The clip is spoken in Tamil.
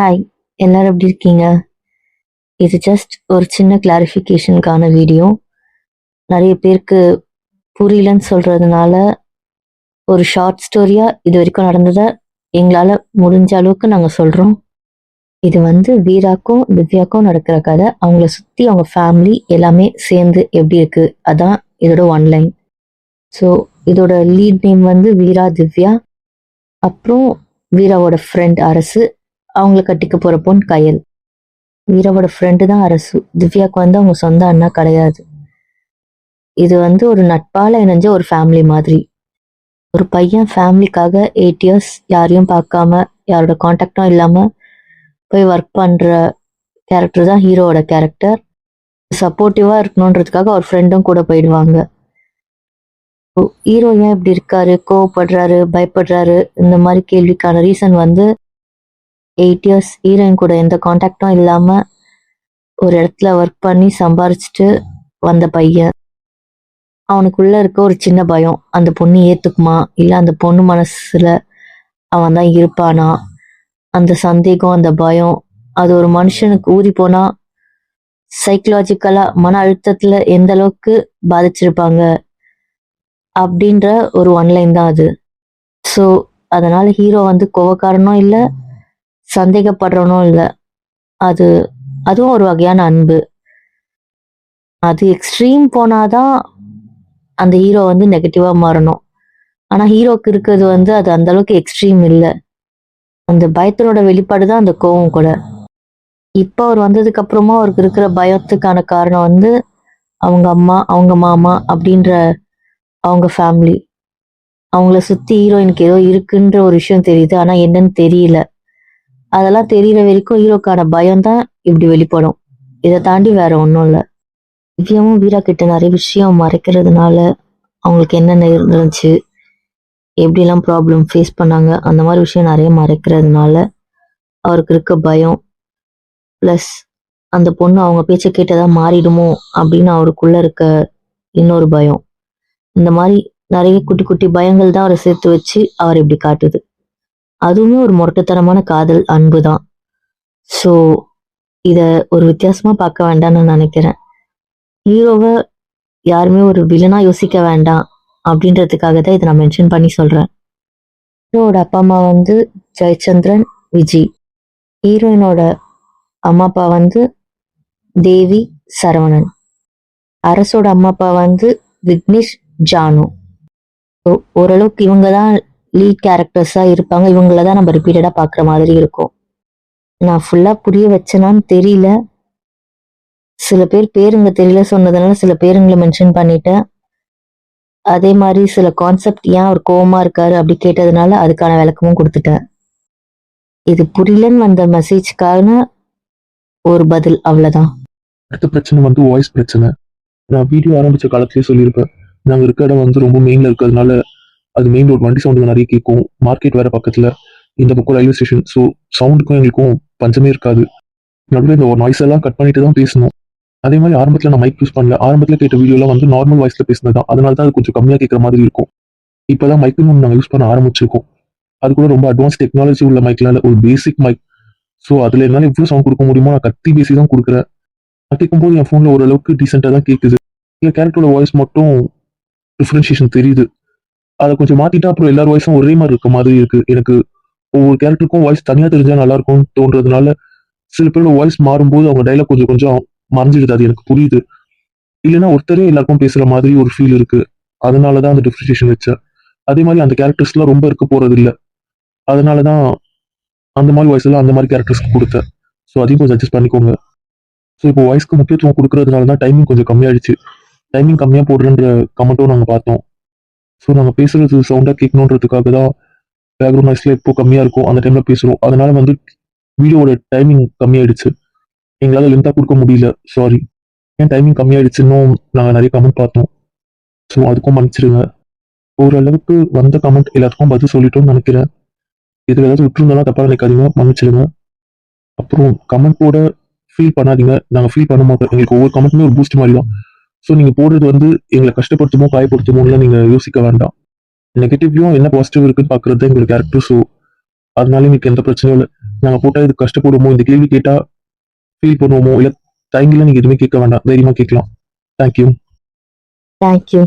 ஹாய் எல்லாரும் எப்படி இருக்கீங்க? இது ஜஸ்ட் ஒரு சின்ன கிளாரிஃபிகேஷனுக்கான வீடியோ நிறைய பேருக்கு புரியலன்னு சொல்கிறதுனால ஒரு ஷார்ட் ஸ்டோரியா இது வரைக்கும் நடந்ததை எங்களால் முடிஞ்ச அளவுக்கு நாங்கள் சொல்கிறோம் இது வந்து வீராக்கும் திவ்யாக்கும் நடக்கிற கதை. அவங்கள சுற்றி அவங்க ஃபேமிலி எல்லாமே சேர்ந்து எப்படி இருக்குது அதான் இதோட ஒன் லைன் ஸோ இதோட லீட் நேம் வந்து வீரா திவ்யா. அப்புறம் வீராவோட ஃப்ரெண்ட் அரசு. அவங்கள கட்டிக்க போற பொண்ணு கயல். வீராவோட ஃப்ரெண்டு தான் அரசு. திவ்யாவுக்கு வந்து அவங்க சொந்த அண்ணா கிடையாது. இது வந்து ஒரு நட்பால இணைஞ்ச ஒரு ஃபேமிலி மாதிரி. ஒரு பையன் ஃபேமிலிக்காக எயிட் இயர்ஸ் யாரையும் பார்க்காம யாரோட காண்டாக்டும் இல்லாம போய் ஒர்க் பண்ற கேரக்டர் தான் ஹீரோவோட கேரக்டர் சப்போர்ட்டிவா இருக்கணுன்றதுக்காக ஒரு ஃப்ரெண்டும் கூட போயிடுவாங்க. ஹீரோ ஏன் இப்படி இருக்காரு? கோவப்படுறாரு பயப்படுறாரு? இந்த மாதிரி கேள்விக்கான ரீசன் வந்து எயிட் இயர்ஸ் ஹீரோயின் கூட எந்த காண்டாக்டும் இல்லாமல் ஒரு இடத்துல ஒர்க் பண்ணி சம்பாரிச்சிட்டு வந்த பையன். அவனுக்குள்ளே இருக்க ஒரு சின்ன பயம். அந்த பொண்ணு ஏற்றுக்குமா இல்லை அந்த பொண்ணு மனசில் அவன் தான் இருப்பானா? அந்த சந்தேகம் அந்த பயம் அது ஒரு மனுஷனுக்கு ஊறி போனால் சைக்கலாஜிக்கலாக மன அழுத்தத்தில் எந்த அளவுக்கு பாதிச்சிருப்பாங்க அப்படின்ற ஒரு ஒன்லைன் தான் அது. ஸோ அதனால் ஹீரோ வந்து கோவக்காரனும் இல்லை சந்தேகப்படுறனும் இல்லை அது அதுவும் ஒரு வகையான அன்பு. அது எக்ஸ்ட்ரீம் போனாதான் அந்த ஹீரோ வந்து நெகட்டிவா மாறணும். ஆனா ஹீரோக்கு இருக்கிறது வந்து அது அந்த அளவுக்கு எக்ஸ்ட்ரீம் இல்லை. அந்த பயத்தினோட வெளிப்பாடு தான் அந்த கோவம் கூட. இப்போ அவர் வந்ததுக்கு அப்புறமா அவருக்கு இருக்கிற பயத்துக்கான காரணம் வந்து அவங்க அம்மா அவங்க மாமா அப்படின்ற அவங்க ஃபேமிலி அவங்கள சுத்தி ஹீரோயினுக்கு ஏதோ இருக்குன்ற ஒரு விஷயம் தெரியுது. ஆனா என்னன்னு தெரியல. அதெல்லாம் தெரியற வரைக்கும் ஹீரோக்கான பயம் தான் இப்படி வெளிப்படும். இதை தாண்டி வேற ஒன்றும் இல்லை. திவ்யாவும் வீரா கிட்ட நிறைய விஷயம் மறைக்கிறதுனால அவங்களுக்கு என்னென்ன இருந்துச்சு எப்படிலாம் ப்ராப்ளம் ஃபேஸ் பண்ணாங்க அந்த மாதிரி விஷயம் நிறைய மறைக்கிறதுனால அவருக்கு இருக்க பயம் ப்ளஸ் அந்த பொண்ணு அவங்க பேச்சை கேட்டதா மாறிடுமோ அப்படின்னு அவருக்குள்ள இருக்க இன்னொரு பயம். இந்த மாதிரி நிறைய குட்டி குட்டி பயங்கள் தான் அவரை சேர்த்து வச்சு அவர் இப்படி காட்டுது. அதுவுமே ஒரு முரட்டுத்தனமான காதல் அன்பு தான் ஸோ இதை ஒரு வித்தியாசமாக பார்க்க வேண்டாம்னு நான் நினைக்கிறேன். ஹீரோவை யாருமே ஒரு வில்லனாக யோசிக்க வேண்டாம் அப்படின்றதுக்காக தான் இதை நான் மென்ஷன் பண்ணி சொல்கிறேன் ஹீரோவோட அப்பா அம்மா வந்து ஜெயச்சந்திரன் விஜய் ஹீரோயினோட அம்மா அப்பா வந்து தேவி சரவணன். அரசோட அம்மா அப்பா வந்து விக்னேஷ் ஜானு. ஓரளவுக்கு இவங்க தான் லீட் கேரக்டர்ஸா இருப்பாங்க. இவங்கள தான் நம்ம ரிப்பீட்டடா பார்க்குற மாதிரி இருக்கும். நான் ஃபுல்லா புரிய வச்சேனான்னு தெரியல. சில பேர் பேருங்க தெரியல சொன்னதுனால சில பேருங்களை மென்ஷன் பண்ணிட்டேன். அதே மாதிரி சில கான்செப்ட் ஏன் அவர் கோவமா இருக்காரு அப்படி கேட்டதுனால அதுக்கான விளக்கமும் கொடுத்துட்டேன். இது புரியலன்னு வந்த மெசேஜ்க்கான ஒரு பதில் அவ்வளவுதான். அடுத்த பிரச்சனை வந்து வாய்ஸ் பிரச்சனை. நான் வீடியோ ஆரம்பிச்ச காலத்திலேயே சொல்லியிருப்பேன். நாங்கள் இருக்க இடம் வந்து ரொம்ப மெயின்ல இருக்கிறதுனால அது மெயின் ரோட் வண்டி சவுண்டு நிறைய கேட்கும். மார்க்கெட் வேற பக்கத்துல. இந்த பக்கம் ரயில்வே ஸ்டேஷன் ஸோ சவுண்டுக்கும் எங்களுக்கும் பஞ்சமே இருக்காது. நடுவில் இந்த ஒரு நாய்ஸ் எல்லாம் கட் பண்ணிட்டு தான் பேசணும். அதே மாதிரி ஆரம்பத்தில் நான் மைக் யூஸ் பண்ணல. ஆரம்பத்தில் கேட்ட வீடியோலாம் வந்து நார்மல் வாய்ஸில் பேசினது தான். அதனால தான் அது கொஞ்சம் கம்மியாக கேட்குற மாதிரி இருக்கும். இப்போதான் மைக்குன்னு ஒன்று நாங்கள் யூஸ் பண்ண ஆரம்பிச்சிருக்கோம். அது கூட ரொம்ப அட்வான்ஸ் டெக்னாலஜி உள்ள மைக்ல ஒரு பேசிக் மைக் ஸோ அதில் என்னால எவ்வளோ சவுண்ட் கொடுக்க முடியுமோ நான் கத்தி பேசி தான் கொடுக்குறேன். நான் கேட்கும்போது என் ஃபோனில் ஓரளவுக்கு டீசெண்டாக தான் கேட்குது இல்லை கேரக்டரோட வாய்ஸ் மட்டும் டிஃப்ரென்ஷியேஷன் தெரியுது. அதை கொஞ்சம் மாத்திட்டா அப்புறம் எல்லார் வாய்ஸும் ஒரே மாதிரி இருக்க மாதிரி இருக்கு. எனக்கு ஒவ்வொரு கேரக்டருக்கும் வாய்ஸ் தனியாக தெரிஞ்சா நல்லா இருக்கும்னு தோன்றதுனால சில பேரோட வாய்ஸ் மாறும்போது அவங்க டைலாக் கொஞ்சம் கொஞ்சம் மறைஞ்சிடுது. அது எனக்கு புரியுது. இல்லைன்னா ஒருத்தரே எல்லாருக்கும் பேசுற மாதிரி ஒரு ஃபீல் இருக்கு. அதனால தான் அந்த டிஃப்ரென்ஷியேஷன் வச்சேன். அதே மாதிரி அந்த கேரக்டர்ஸ்லாம் ரொம்ப இருக்க போறது இல்லை அதனால தான் அந்த மாதிரி வாய்ஸ் எல்லாம் அந்த மாதிரி கேரக்டர்ஸ்க்கு கொடுத்தேன். ஸோ அதையும் கொஞ்சம் அட்ஜஸ்ட் பண்ணிக்கோங்க. ஸோ இப்போ வாய்ஸ்க்கு முக்கியத்துவம் கொடுக்கறதுனால தான் டைமிங் கொஞ்சம் கம்மியாயிடுச்சு. டைமிங் கம்மியாக போடுறன்ற கமெண்ட்டும் நாங்கள் பார்த்தோம். ஸோ நாங்கள் பேசுறது சவுண்டாக கேட்கணுன்றதுக்காக தான் பேக்ரவுண்ட் நாய்ஸில் இப்போ கம்மியாக இருக்கும். அந்த டைமில் பேசுகிறோம் அதனால வந்து வீடியோவோட டைமிங் கம்மியாயிடுச்சு. எங்களால் லென்த்தாக கொடுக்க முடியல. சாரி ஏன் டைமிங் கம்மியாயிடுச்சுன்னும் நாங்கள் நிறைய கமெண்ட் பார்த்தோம். ஸோ அதுக்கும் மன்னிச்சிடுங்க ஓரளவுக்கு வந்த கமெண்ட் எல்லாத்துக்கும் பதில் சொல்லிட்டோம்னு நினைக்கிறேன். இதில் ஏதாவது விட்டுருந்தாலும் தப்பாக நினைக்காதீங்க. மன்னிச்சிடுங்க அப்புறம் கமெண்ட்டோட ஃபீல் பண்ணாதீங்க. நாங்கள் ஃபீல் பண்ண மாட்டோம். எங்களுக்கு ஒவ்வொரு கமெண்ட்டுமே ஒரு பூஸ்ட் மாதிரி தான். ஸோ நீங்கள் போடுறது வந்து எங்களை கஷ்டப்படுத்துமோ காயப்படுத்துமோன்னு நீங்கள் யோசிக்க வேண்டாம். நெகட்டிவ்லையும் என்ன பாசிட்டிவ் இருக்குன்னு பார்க்குறது தான் எங்களுக்கு கேரக்டர் ஸோ அதனால எங்களுக்கு எந்த பிரச்சனையும் இல்லை. நாங்கள் போட்டால் இது கஷ்டப்படுவோமோ இந்த கேள்வி கேட்டால் ஃபீல் பண்ணுவோமோ இல்லை தயங்கில நீங்கள் எதுவுமே கேட்க வேண்டாம். தைரியமாக கேட்கலாம். Thank you thank you